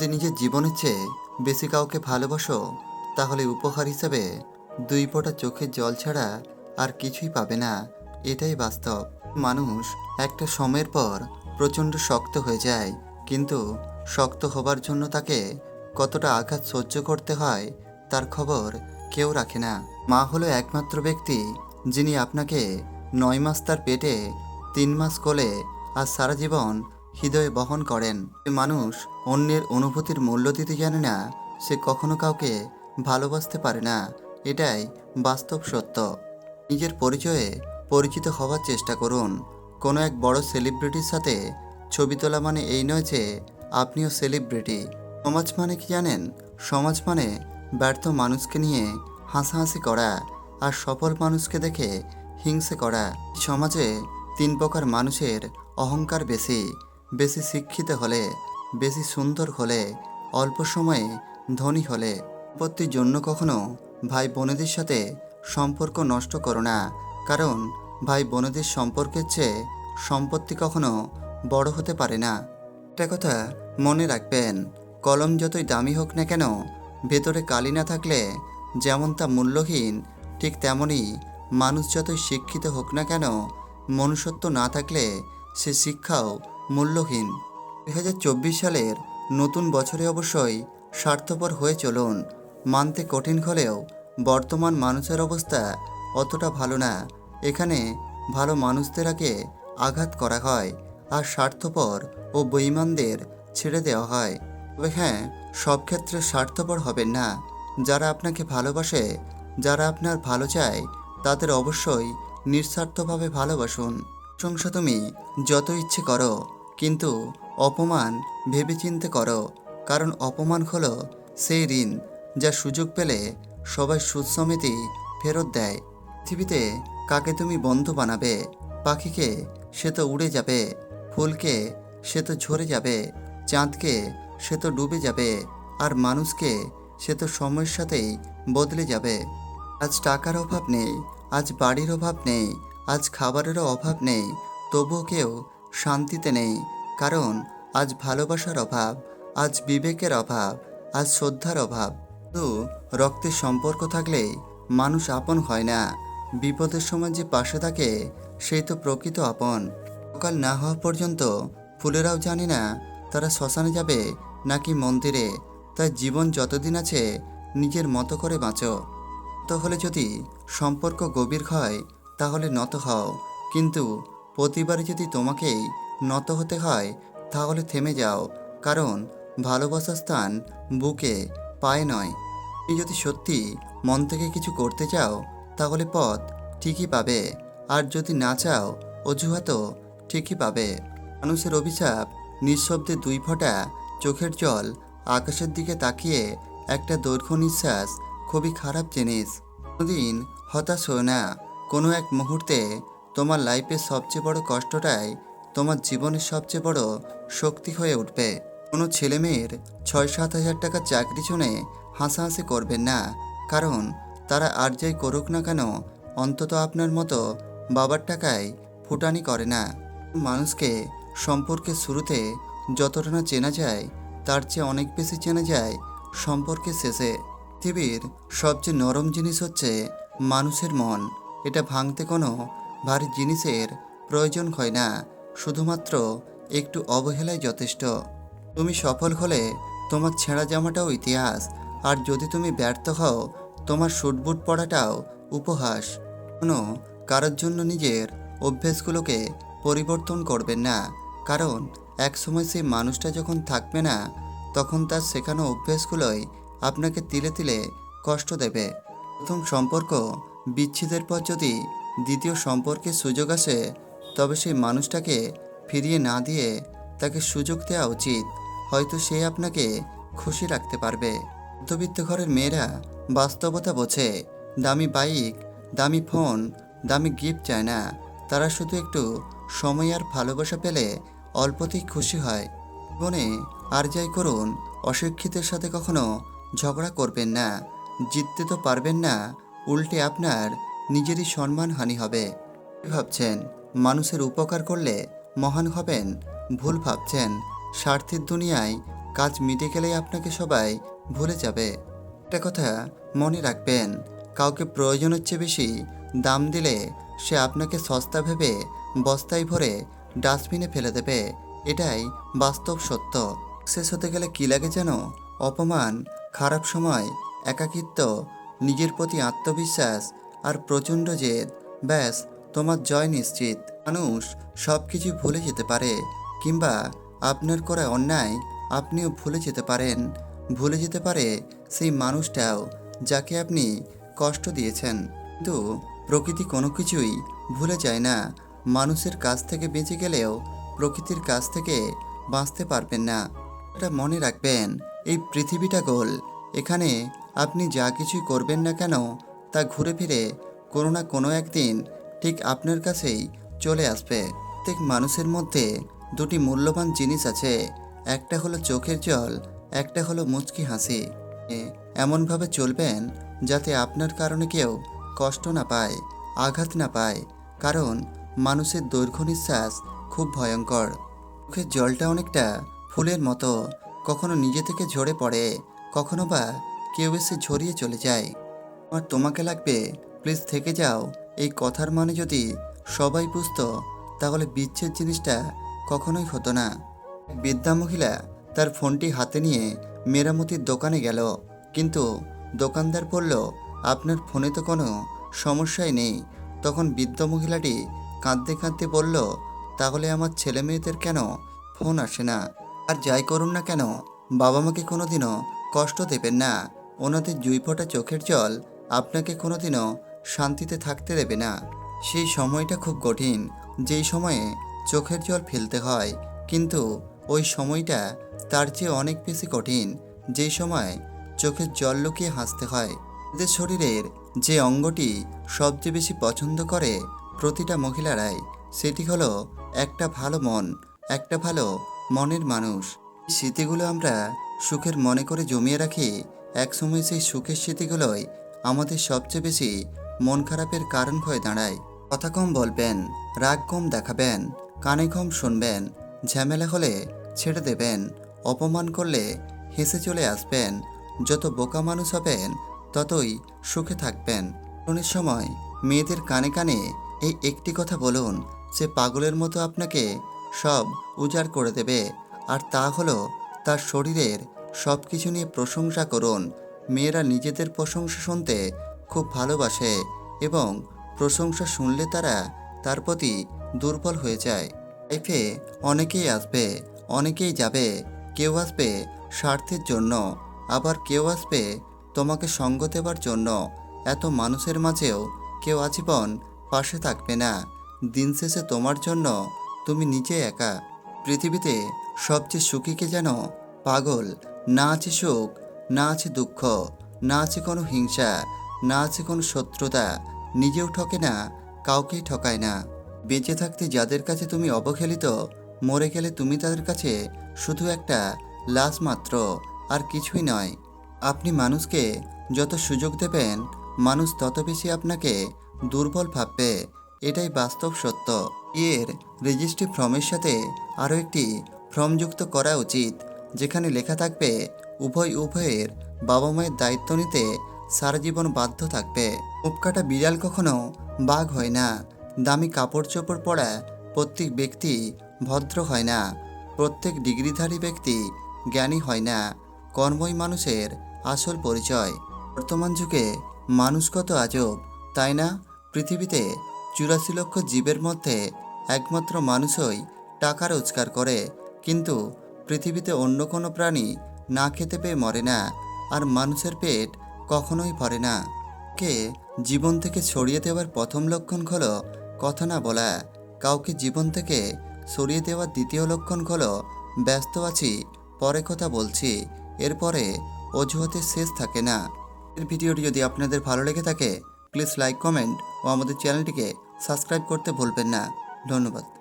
যদি নিজের জীবনের চেয়ে বেশি কাউকে ভালোবাসো, তাহলে উপহার হিসেবে দুই ফোঁটা চোখের জল ছাড়া আর কিছুই পাবে না। এটাই বাস্তব। মানুষ একটা সময়ের পর প্রচণ্ড শক্ত হয়ে যায়, কিন্তু শক্ত হবার জন্য তাকে কতটা আঘাত সহ্য করতে হয়, তার খবর কেউ রাখে না। মা হলো একমাত্র ব্যক্তি যিনি আপনাকে নয় মাস তার পেটে, তিন মাস কোলে আর সারা জীবন হৃদয়ে বহন করেন। মানুষ অন্যের অনুভূতির মূল্য দিতে জানে না, সে কখনো কাউকে ভালোবাসতে পারে না, এটাই বাস্তব সত্য। নিজের পরিচয়ে পরিচিত হওয়ার চেষ্টা করুন। কোনো এক বড় সেলিব্রিটির সাথে ছবি তোলা মানে এই নয় যে, আপনিও সেলিব্রিটি। সমাজ মানে কি জানেন? সমাজ মানে ব্যর্থ মানুষকে নিয়ে হাসাহাসি করা আর সফল মানুষকে দেখে হিংসে করা। সমাজে তিন প্রকার মানুষের অহংকার বেশি। বেশি শিক্ষিত হলে, বেশি সুন্দর হলে, অল্প সময়ে ধনী হলে, সম্পত্তির জন্য কখনো ভাই বোনেদের সাথে সম্পর্ক নষ্ট করো না। কারণ, ভাই বোনেদের সম্পর্কের চেয়ে সম্পত্তি কখনো বড় হতে পারে না। একটা কথা মনে রাখবেন, কলম যতই দামি হোক না কেন, ভেতরে কালি না থাকলে যেমন তা মূল্যহীন, ঠিক তেমনই মানুষ যতই শিক্ষিত হোক না কেন, মনুষ্যত্ব না থাকলে সে শিক্ষাও মূল্যহীন। দুই হাজার চব্বিশ সালের নতুন বছরে অবশ্যই স্বার্থপর হয়ে চলুন। মানতে কঠিন হলেও বর্তমান মানুষের অবস্থা অতটা ভালো না। এখানে ভালো মানুষদের আগে আঘাত করা হয় আর স্বার্থপর ও বেঈমানদের ছেড়ে দেওয়া হয়। তবে হ্যাঁ সব ক্ষেত্রে স্বার্থপর হবেন না। যারা আপনাকে ভালোবাসে, যারা আপনার ভালো চায়, তাদের অবশ্যই নিঃস্বার্থভাবে ভালোবাসুন। প্রশংসা তুমি যত ইচ্ছে করো। কিন্তু অপমান ভেবেচিন্তে করো, কারণ অপমান হলো সেই ঋণ যা সুযোগ পেলে সবাই সুদ সমিতি ফেরত দেয়। পৃথিবীতে কাকে তুমি বন্ধু বানাবে? পাখিকে সে তো উড়ে যাবে, ফুলকে সে তো ঝরে যাবে, চাঁদকে সে তো ডুবে যাবে, আর মানুষকে সে তো সময়ের সাথেই বদলে যাবে। আজ টাকার অভাব নেই, আজ বাড়ির অভাব নেই, আজ খাবারেরও অভাব নেই, তবুও কেউ শান্তিতে নেই, কারণ আজ ভালোবাসার অভাব, আজ বিবেকের অভাব, আজ শ্রদ্ধার অভাব। তো রক্তের সম্পর্ক থাকলেই মানুষ আপন হয় না। বিপদের সময় যে পাশে থাকে, সেই তো প্রকৃত আপন। সকাল না হওয়া পর্যন্ত ফুলেরাও জানে না তারা শ্মশানে যাবে নাকি মন্দিরে। তাই জীবন যতদিন আছে, নিজের মতো করে বাঁচো। তো হলে যদি সম্পর্ক গভীর হয়, তাহলে নত হও। কিন্তু প্রতিবারে যদি তোমাকেই নত হতে হয়, তাহলে থেমে যাও। কারণ ভালোবাসার স্থান বুকে, পায়ে নয়। তুমি যদি সত্যি মন থেকে কিছু করতে চাও, তাহলে পথ ঠিকই পাবে। আর যদি না চাও, অজুহাতও ঠিকই পাবে। মানুষের অভিশাপ নিঃশব্দে দুই ফোঁটা চোখের জল আকাশের দিকে তাকিয়ে একটা দৈর্ঘ্য নিঃশ্বাস খুবই খারাপ জিনিস। কোনোদিন হতাশ হও না। কোনো এক মুহূর্তে তোমার লাইফের সবচেয়ে বড় কষ্টটাই তোমার জীবনের সবচেয়ে বড় শক্তি হয়ে উঠবে। কোনো ছেলে মেয়ের ছয় সাত হাজার টাকা চাকরি শুনে হাসাহাসি করবেন না, কারণ তারা আর যাই করুক না কেন, অন্তত আপনার মতো বাবার টাকায় ফুটানি করে না। মানুষকে সম্পর্কের শুরুতে যতটা না চেনা যায়, তার চেয়ে অনেক বেশি চেনা যায় সম্পর্কের শেষে। পৃথিবীর সবচেয়ে নরম জিনিস হচ্ছে মানুষের মন। এটা ভাঙতে কোনো ভারী জিনিসের প্রয়োজন হয় না, শুধুমাত্র একটু অবহেলাই যথেষ্ট। তুমি সফল হলে তোমার ছেঁড়া জামাটাও ইতিহাস, আর যদি তুমি ব্যর্থ হও, তোমার শুটবুট পড়াটাও উপহাস। কোনো কারোর জন্য নিজের অভ্যেসগুলোকে পরিবর্তন করবেন না, কারণ একসময় সেই মানুষটা যখন থাকবে না, তখন তার শেখানো অভ্যেসগুলোই আপনাকে তিলে তিলে কষ্ট দেবে। প্রথম সম্পর্ক বিচ্ছেদের পর যদি দ্বিতীয় সম্পর্কের সুযোগ আসে তবে সেই মানুষটাকে ফিরিয়ে না দিয়ে তাকে সুযোগ দেওয়া উচিত। হয়তো সে আপনাকে খুশি রাখতে পারবে। মধ্যবিত্ত ঘরের মেয়েরা বাস্তবতা বোঝে। দামি বাইক, দামি ফোন, দামি গিফট চায় না। তারা শুধু একটু সময় আর ভালোবাসা পেলে অল্পতেই খুশি হয়। জীবনে আর যাই করুন, অশিক্ষিতের সাথে কখনো ঝগড়া করবেন না। জিততে তো পারবেন না, উল্টে আপনার নিজেরই সম্মানহানি হবে। ভাবছেন? মানুষের উপকার করলে মহান হবেন? ভুল ভাবছেন? স্বার্থের দুনিয়ায় কাজ মিটে গেলেই আপনাকে সবাই ভুলে যাবে। একটা কথা মনে রাখবেন, কাউকে প্রয়োজনের চেয়ে বেশি দাম দিলে সে আপনাকে সস্তা ভেবে বস্তায় ভরে ডাস্টবিনে ফেলে দেবে। এটাই বাস্তব সত্য। শেষ হতে গেলে কী লাগে যেন? অপমান, খারাপ সময়, একাকিত্ব, নিজের প্রতি আত্মবিশ্বাস আর প্রচণ্ড জেদ। ব্যাস, তোমার জয় নিশ্চিত। মানুষ সব কিছু ভুলে যেতে পারে, কিংবা আপনার করা অন্যায় আপনিও ভুলে যেতে পারেন। ভুলে যেতে পারে সেই মানুষটাও যাকে আপনি কষ্ট দিয়েছেন। কিন্তু প্রকৃতি কোনো কিছুই ভুলে যায় না। মানুষের কাছ থেকে বেঁচে গেলেও প্রকৃতির কাছ থেকে বাঁচতে পারবেন না। এটা মনে রাখবেন, এই পৃথিবীটা গোল। এখানে আপনি যা কিছুই করবেন না কেন তা ঘুরে ফিরে কোনো না কোনো একদিন ঠিক আপনার কাছেই চলে আসবে। প্রত্যেক মানুষের মধ্যে দুটি মূল্যবান জিনিস আছে। একটা হলো চোখের জল, একটা হলো মুচকি হাসি। এমনভাবে চলবেন যাতে আপনার কারণে কেউ কষ্ট না পায়, আঘাত না পায়, কারণ মানুষের দৈর্ঘ্য নিঃশ্বাস খুব ভয়ঙ্কর। চোখের জলটা অনেকটা ফুলের মতো, কখনো নিজে থেকে ঝরে পড়ে, কখনো বা কেউ এসে ঝরিয়ে চলে যায়। আর তোমাকে লাগবে প্লিজ থেকে যাও। এই কথার মানে যদি সবাই বুঝতো, তাহলে বিচ্ছেদ জিনিসটা কখনোই হতো না। বৃদ্ধা মহিলা তার ফোনটি হাতে নিয়ে মেরামতির দোকানে গেল। কিন্তু দোকানদার বলল, আপনার ফোনে তো কোনো সমস্যাই নেই। তখন বৃদ্ধ মহিলাটি কাঁদতে কাঁদতে বলল, তাহলে আমার ছেলে মেয়েদের কেন ফোন আসে না? আর যাই করুন না কেন, বাবা মাকে কোনোদিনও কষ্ট দেবেন না। ওনাদের জুই ফোঁটা চোখের জল আপনাকে কোনোদিনও শান্তিতে থাকতে দেবে না। সেই সময়টা খুব কঠিন, যেই সময়ে চোখের জল ফেলতে হয়। কিন্তু ওই সময়টা তার চেয়ে অনেক বেশি কঠিন, যেই সময় চোখের জল লুকিয়ে হাসতে হয়। এদের শরীরের যে অঙ্গটি সবচেয়ে বেশি পছন্দ করে প্রতিটা মহিলারাই, সেটি হলো একটা ভালো মন, একটা ভালো মনের মানুষ। স্মৃতিগুলো আমরা সুখের মনে করে জমিয়ে রাখি। একসময় সেই সুখের স্মৃতিগুলোই আমাদের সবচেয়ে বেশি মন খারাপের কারণ হয়ে দাঁড়ায়। কথা কম বলবেন, রাগ কম দেখাবেন, কানে কম শুনবেন, ঝামেলা হলে ছেড়ে দেবেন, অপমান করলে হেসে চলে আসবেন, যত বোকা মানুষ হবেন ততই সুখে থাকবেন। অনেক সময় মেয়েদের কানে কানে এই একটি কথা বলুন, সে পাগলের মতো আপনাকে সব উজাড় করে দেবে, আর তা হলো তার শরীরের সব কিছু নিয়ে প্রশংসা করুন মেয়েরা নিজেদের প্রশংসা শুনতে খুব ভালোবাসে এবং প্রশংসা শুনলে তারা তার প্রতি দুর্বল হয়ে যায়। লাইফে অনেকেই আসবে, অনেকেই যাবে, কেউ আসবে স্বার্থের জন্য, আবার কেউ আসবে তোমাকে সঙ্গ দেবার জন্য। এত মানুষের মাঝেও কেউ আজীবন পাশে থাকবে না। দিন শেষে তোমার জন্য তুমি নিজে একা। পৃথিবীতে সবচেয়ে সুখীকে যেন পাগল, না আছে সুখ না আছে দুঃখ, না আছে কোনো হিংসা, না আছে কোনো শত্রুতা, নিজেও ঠকে না, কাউকেই ঠকায় না। বেঁচে থাকতে যাদের কাছে তুমি অবহেলিত, মরে গেলে তুমি তাদের কাছে শুধু একটা লাশ মাত্র, আর কিছুই নয়। আপনি মানুষকে যত সুযোগ দেবেন, মানুষ তত বেশি আপনাকে দুর্বল ভাববে, এটাই বাস্তব সত্য। এর রেজিস্ট্রি ফর্মের সাথে আরও একটি ফর্ম যুক্ত করা উচিত। যেখানে লেখা থাকবে, উভয় উভয়ের বাবা মায়ের দায়িত্ব নিতে সারা জীবন বাধ্য থাকবে। উপকাটা বিড়াল কখনো বাঘ হয় না। দামি কাপড় চোপড় পরা প্রত্যেক ব্যক্তি ভদ্র হয় না। প্রত্যেক ডিগ্রিধারী ব্যক্তি জ্ঞানী হয় না। কর্মই মানুষের আসল পরিচয়। বর্তমান যুগে মানুষ কত আজব, তাই না? পৃথিবীতে চুরাশি লক্ষ জীবের মধ্যে একমাত্র মানুষই টাকা রোজগার করে। কিন্তু পৃথিবীতে অন্য কোনো প্রাণী না খেতে পেয়ে মরে না, আর মানুষের পেট কখনোই ভরে না। কে জীবন থেকে ছড়িয়ে দেওয়ার প্রথম লক্ষণ হলো কথা না বলা। কাউকে জীবন থেকে সরিয়ে দেওয়ার দ্বিতীয় লক্ষণ হলো, ব্যস্ত আছি, পরে কথা বলছি। এরপরে অজুহাতের শেষ থাকে না। এর ভিডিওটি যদি আপনাদের ভালো লেগে থাকে, প্লিজ লাইক, কমেন্ট ও আমাদের চ্যানেলটিকে সাবস্ক্রাইব করতে ভুলবেন না। ধন্যবাদ।